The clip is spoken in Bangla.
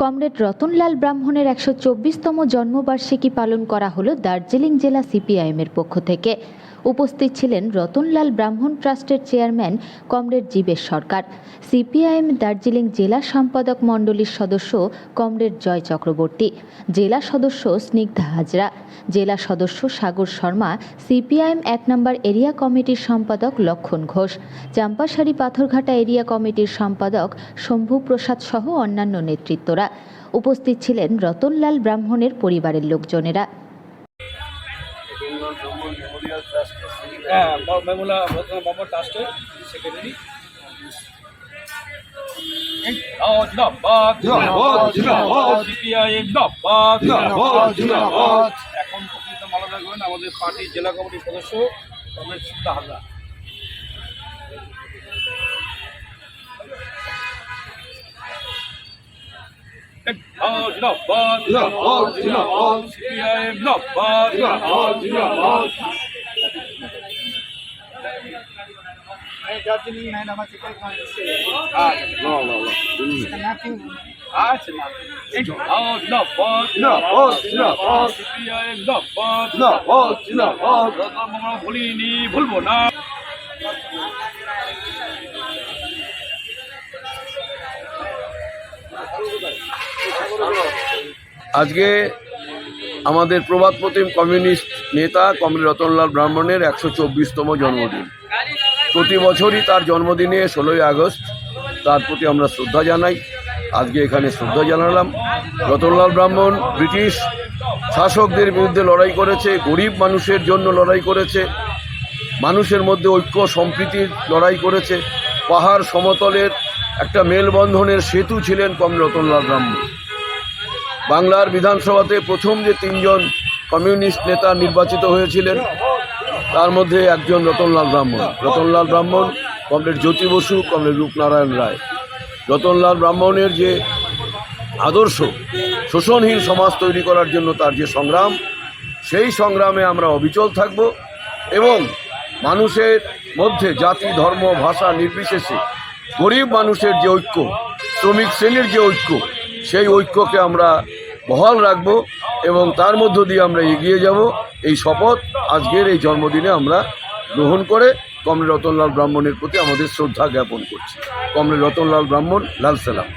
কমরেড রতনলাল ব্রাহ্মণের একশো চব্বিশতম জন্মবার্ষিকী পালন করা হল দার্জিলিং জেলা সিপিআইএমের পক্ষ থেকে। উপস্থিত ছিলেন রতনলাল ব্রাহ্মণ ট্রাস্টের chairman comrade Jibesh Sarkar. CPIM Darjeeling জেলা সম্পাদক মণ্ডলীর সদস্য কমরেড জয় চক্রবর্তী। জেলা সদস্য স্নিগ্ধা হাজরা। জেলা সদস্য সাগর শর্মা। সিপিআইএম এক নম্বর এরিয়া কমিটির সম্পাদক লক্ষণ ঘোষ। চাম্পাসারি পাথরঘাটা এরিয়া কমিটির সম্পাদক শম্ভু প্রসাদ সহ অন্যান্য নেতৃত্বরা। উপস্থিত ছিলেন রতনলাল ব্রাহ্মণের পরিবারের লোকজনেরা। হ্যাঁ মেমুলা ট্রাস্টের সেক্রেটারি। এখন মালা আমাদের পার্টির জেলা কমিটির সদস্য রমেশ হাজরা জিন্দাবাদ জিন্দাবাদ জিন্দাবাদ, জিন্দাবাদ। সিপিআইএম জিন্দাবাদ জিন্দাবাদ, জিন্দাবাদ। ভুলিনি ভুলবো না আজকে আমাদের প্রবাদ প্রতিম কমিউনিস্ট নেতা কমরেড রতনলাল ব্রাহ্মণের একশো চব্বিশতম জন্মদিন। প্রতি বছরই তার জন্মদিনে ষোলোই আগস্ট, তার প্রতি আমরা শ্রদ্ধা জানাই। আজকে এখানে শ্রদ্ধা জানালাম। রতনলাল ব্রাহ্মণ ব্রিটিশ শাসকদের বিরুদ্ধে লড়াই করেছে, গরিব মানুষের জন্য লড়াই করেছে, মানুষের মধ্যে ঐক্য, সম্প্রীতির লড়াই করেছে। পাহাড় সমতলের একটা মেলবন্ধনের সেতু ছিলেন কম রতনলাল ব্রাহ্মণ। বাংলার বিধানসভাতে প্রথম যে তিনজন কমিউনিস্ট নেতা নির্বাচিত হয়েছিলেন, তার মধ্যে একজন রতনলাল ব্রাহ্মণ। Ratanlal Brahman, comrade Jyoti Basu, comrade Rupnarayan Roy. Ratanlal ব্রাহ্মণের যে আদর্শ, শোষণহীন সমাজ তৈরি করার জন্য তার যে সংগ্রাম, সেই সংগ্রামে আমরা অবিচল থাকব এবং মানুষের মধ্যে জাতি, ধর্ম, ভাষা নির্বিশেষে গরিব মানুষের যে ঐক্য, শ্রমিক শ্রেণির যে ঐক্য সেই ঐক্যকে আমরা বহাল রাখব এবং তার মধ্য দিয়ে আমরা এগিয়ে যাব। এই শপথ আজকের এই জন্মদিনে আমরা গ্রহণ করে কমরে রতনলাল ব্রাহ্মণের প্রতি আমাদের শ্রদ্ধা জ্ঞাপন করছি। কমরে রতনলাল ব্রাহ্মণ, লাল সালাম।